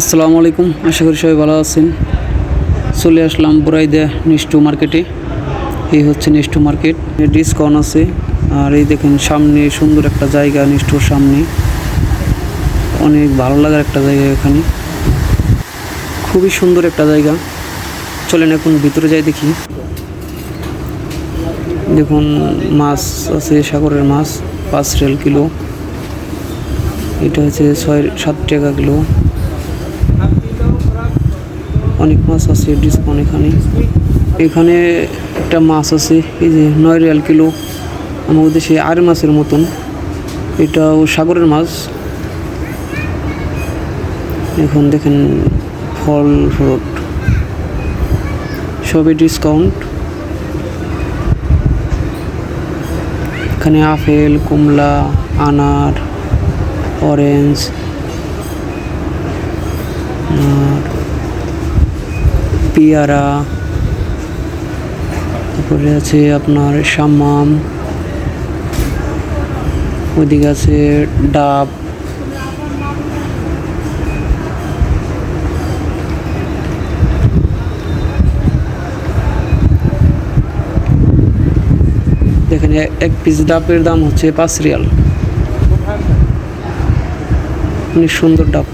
আসসালামু আলাইকুম, আশা করি সবাই ভালো আছেন। চলে আসলাম বুরাইদা নিষ্ঠু মার্কেটে। এই হচ্ছে নিষ্ঠু মার্কেট। ডিসকাউন্ট আছে। আর এই দেখুন, সামনে সুন্দর একটা জায়গা নিষ্ঠুর সামনে। অনেক ভালো লাগার একটা জায়গা এখানে। খুবই সুন্দর একটা জায়গা। চলেন এখন ভিতরে যাই দেখি। দেখুন, মাছ আছে, সাগরের মাছ, পাঁচ রেল কিলো। এটা হচ্ছে ছয়, সাত টাকা কিলো। অনেক মাছ আছে ডিসকাউন্ট এখানে। এখানে একটা মাছ আছে, এই যে নয় রিয়াল কিলো। আমাদের দেশে আর মাছের মতন। এটাও সাগরের মাছ। এখন দেখেন ফল ফ্রুট সবই ডিসকাউন্ট এখানে আপেল কমলা আনার অরেঞ্জ আর পেয়ারা, তারপরে আছে আপনার সাম্মাম ওইদিকে আছে ডাব, দেখেন এক পিস ডাবের দাম হচ্ছে পাঁচ রিয়াল। অনেক সুন্দর ডাব।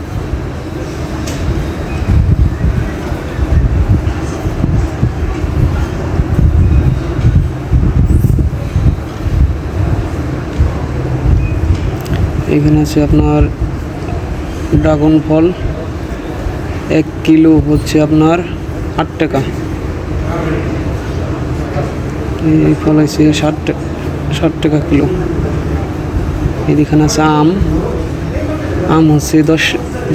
এখানে আছে আপনার ড্রাগন ফল, এক কিলো হচ্ছে আপনার আট টাকা। এই ফল আছে ষাট ষাট টাকা কিলো। এদিকে আছে আম আম হচ্ছে দশ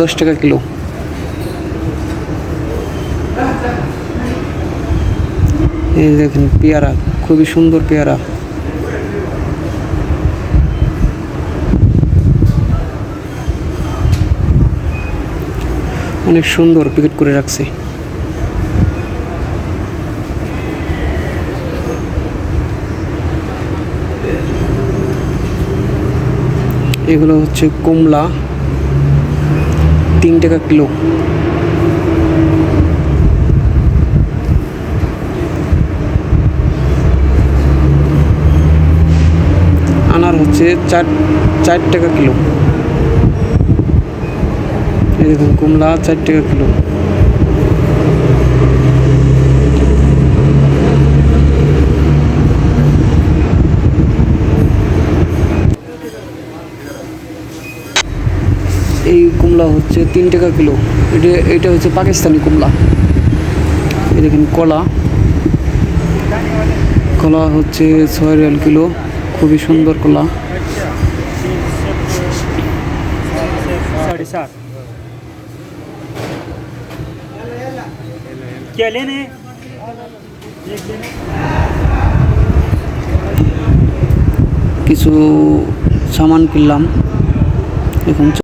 দশ টাকা কিলো। এই দেখেন পেয়ারা, খুবই সুন্দর পেয়ারা। অনেক সুন্দর প্যাকেট করে রাখছে। এগুলো হচ্ছে কমলা, তিন টাকা কিলো। আনার হচ্ছে চার চার টাকা কিলো। দেখুন কুমড়া চার টাকা কিলো। এই কুমড়া হচ্ছে তিন টাকা কিলো। এটা এটা হচ্ছে পাকিস্তানি কুমড়া। এই দেখুন, কলা। কলা হচ্ছে ছয় রিয়াল কিলো, খুবই সুন্দর কলা। সাড়ে क्या लेने हैं? एक लेने কিছু সামান কিনলাম এখন